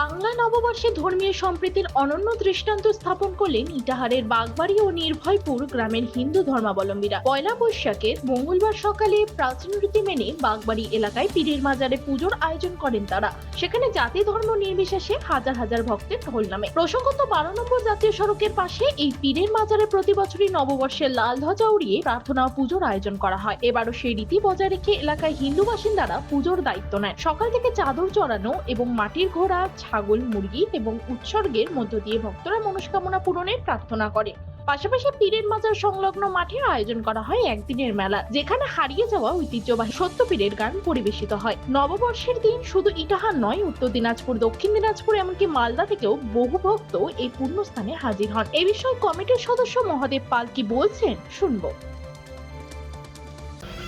বাংলা নববর্ষে ধর্মীয় সম্প্রীতির অনন্য দৃষ্টান্ত স্থাপন করলেন ইটাহারের বাগবাড়ি ও নির্ভয়পুর গ্রামের হিন্দু ধর্মাবলম্বীরা। পয়লা বৈশাখের মঙ্গলবার সকালে প্রাচীন রীতি মেনে বাগবাড়ি এলাকায় পীরের মাজারে পুজোর আয়োজন করেন তারা। সেখানে জাতি ধর্ম নির্বিশেষে হাজার হাজার ভক্তের ঢোল নামে। প্রসঙ্গত বারো নম্বর জাতীয় সড়কের পাশে এই পীরের মাজারে প্রতি বছরই নববর্ষের লাল ধ্বজা উড়িয়ে প্রার্থনা ও পুজোর আয়োজন করা হয়। এবারও সেই রীতি বজায় রেখে এলাকায় হিন্দু বাসিন্দারা পুজোর দায়িত্ব নেয়। সকাল থেকে চাদর চড়ানো এবং মাটির ঘোড়া ছাগল মুরগি এবং উৎসর্গের মধ্য দিয়ে ভক্তরা মনস্কামনা পূরণের প্রার্থনা করে। পাশাপাশি পীরের মাজার সংলগ্ন মাঠে আয়োজন করা হয় একদিনের মেলা যেখানে হারিয়ে যাওয়া ঐতিহ্যবাহী সত্য পীরের গান পরিবেশিত হয়। নববর্ষের দিন শুধু ইটাহার নয় উত্তর দিনাজপুর দক্ষিণ দিনাজপুর এমনকি মালদা থেকেও বহু ভক্ত এই পুণ্যস্থানে হাজির হন। এ বিষয়ে কমিটির সদস্য মহাদেব পাল কি বলছেন শুনব।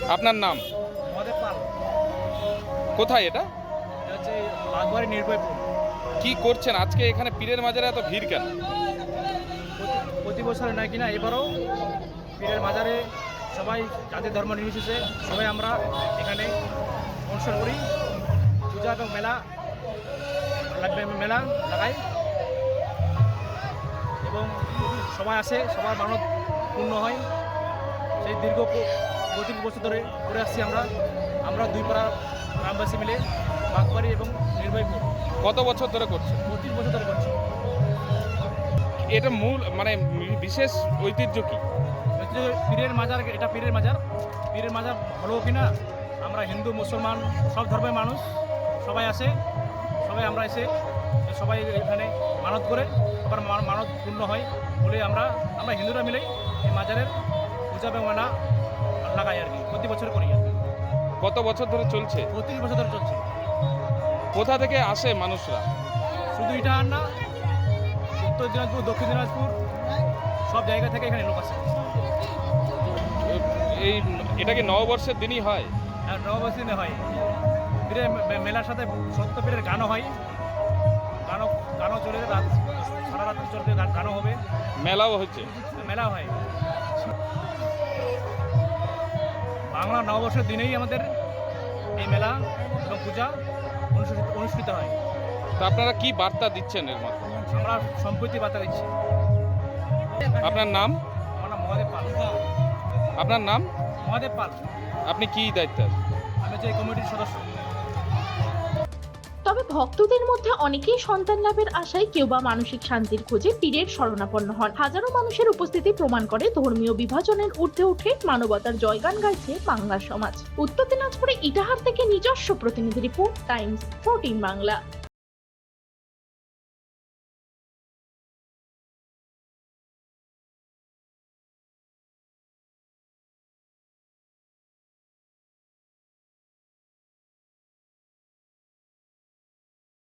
আপনার নাম? কোথায় এটা? হচ্ছে কি করছেন? আজকে এখানে পীরের মাজারে এত ভিড় কেন? প্রতি- বছর নয় কিনা এবারও পীরের মাজারে সবাই জাতি ধর্ম নির্বিশেষে সবাই আমরা এখানে অনুষ্ঠান করি। পূজা এবং মেলা লাগবে মেলা লাগাই। এবং সবাই আসে, সবার মানত পূর্ণ হয়। সেই দীর্ঘ প্রতি বছর ধরে করে আসছি আমরা। আমরা দুই পাড়া গ্রামবাসী মিলে, বাগবাড়ি এবং নির্ভয়পুর কত বছর ধরে করছে? পঁচিশ বছর ধরে করছি। এটা মূল মানে বিশেষ ঐতিহ্য কি? পীরের মাজার এটা পীরের মাজার। পীরের মাজার ভালো কিনা? আমরা হিন্দু মুসলমান সব ধর্মের মানুষ সবাই আসে। সবাই আমরা এসে সবাই এখানে মানত করে আবার মানত পূর্ণ হয় বলে আমরা আমরা হিন্দুরা মিলেই এই মাজারের পূজা এবং মানা লাগাই আর কি প্রতি বছর করি আর কি। কত বছর ধরে চলছে? প্রতি বছর ধরে চলছে। কোথা থেকে আসে মানুষরা? শুধু এটা আর না উত্তর দিনাজপুর দক্ষিণ দিনাজপুর সব জায়গা থেকে এখানে লোক আসে। এই এটা কি নববর্ষের দিনই হয়? আর নববর্ষ দিনে হয়। পীরের মেলার সাথে সত্য পীরের গানও হয়। গানও গানও চলে রাত সারা রাত চলবে গান গানও হবে। মেলাও হচ্ছে। মেলা হয়। বাংলা নববর্ষের দিনেই আমাদের এই মেলা এবং পূজা। অনুষ্ঠিত হয়। তা আপনারা কি বার্তা দিচ্ছেন এর মাধ্যমে? আমরা সম্প্রতি বার্তা দিচ্ছি। আপনার নাম? আমার নাম মহাদেব পাল। আপনার নাম? মহাদেব পাল। আপনি কি দায়িত্ব আমি যে কমিটির সদস্য। তবে ভক্তদের মধ্যে অনেকেই সন্তান লাভের আশায় কেউ বা মানসিক শান্তির খোঁজে পীরের শরণাপন্ন হন। হাজারো মানুষের উপস্থিতি প্রমাণ করে ধর্মীয় বিভাজনের ঊর্ধ্বে উঠে মানবতার জয়গান গাইছে বাংলা সমাজ। উত্তর দিনাজপুরে ইটাহার থেকে নিজস্ব প্রতিনিধি রিপোর্ট, টাইমস, ফোরটিন বাংলা।